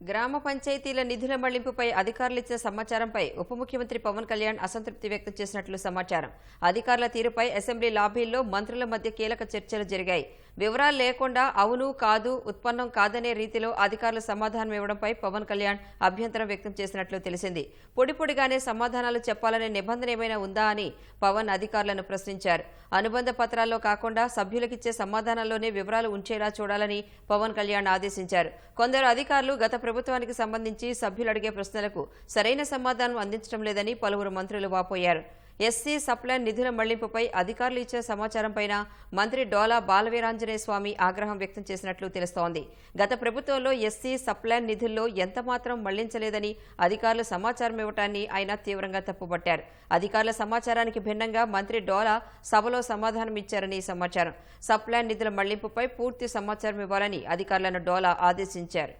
గ్రామ పంచాయతీల నిధుల మళ్ళింపుపై అధికారులు ఇచ్చిన సమాచారంపై ఉప ముఖ్యమంత్రి పవన్ కళ్యాణ్ అసంతృప్తి వ్యక్తం చేసినట్లు సమాచారం. అధికారుల తీరుపై అసెంబ్లీ లాబీల్లో మంత్రుల మధ్య కీలక చర్చలు జరిగాయి. వివరాలు లేకుండా అవును కాదు ఉత్పన్నం కాదనే రీతిలో అధికారులు సమాధానం ఇవ్వడంపై పవన్ కళ్యాణ్ అభ్యంతరం వ్యక్తం చేసినట్లు తెలిసింది. పొడి పొడిగానే సమాధానాలు చెప్పాలనే నిబంధన ఏమైనా ఉందా అని పవన్ అధికారులను ప్రశ్నించారు. అనుబంధ పత్రాల్లో కాకుండా సభ్యులకిచ్చే సమాధానాల్లోనే వివరాలు ఉంచేలా చూడాలని పవన్ కళ్యాణ్ ఆదేశించారు. కొందరు అధికారులు గత ప్రభుత్వానికి సంబంధించి సభ్యులు అడిగే ప్రశ్నలకు సరైన సమాధానం అందించడం లేదని పలువురు మంత్రులు వాపోయారు. ఎస్సీ సప్లైన్ నిధుల మళ్ళింపుపై అధికారులు ఇచ్చిన సమాచారంపైన మంత్రి డోలా బాలవీరాంజనేయ స్వామి ఆగ్రహం వ్యక్తం చేసినట్లు తెలుస్తోంది. గత ప్రభుత్వంలో ఎస్సీ సప్లైన్ నిధుల్లో ఎంతమాత్రం మళ్ళించలేదని అధికారులు సమాచారం ఇవ్వటాన్ని ఆయన తీవ్రంగా తప్పుపట్టారు. అధికారుల సమాచారానికి భిన్నంగా మంత్రి డోలా సభలో సమాధానం ఇచ్చారని సమాచారం. సప్లైన్ నిధుల మళ్ళింపుపై పూర్తి సమాచారం ఇవ్వాలని అధికారులను డోలా ఆదేశించారు.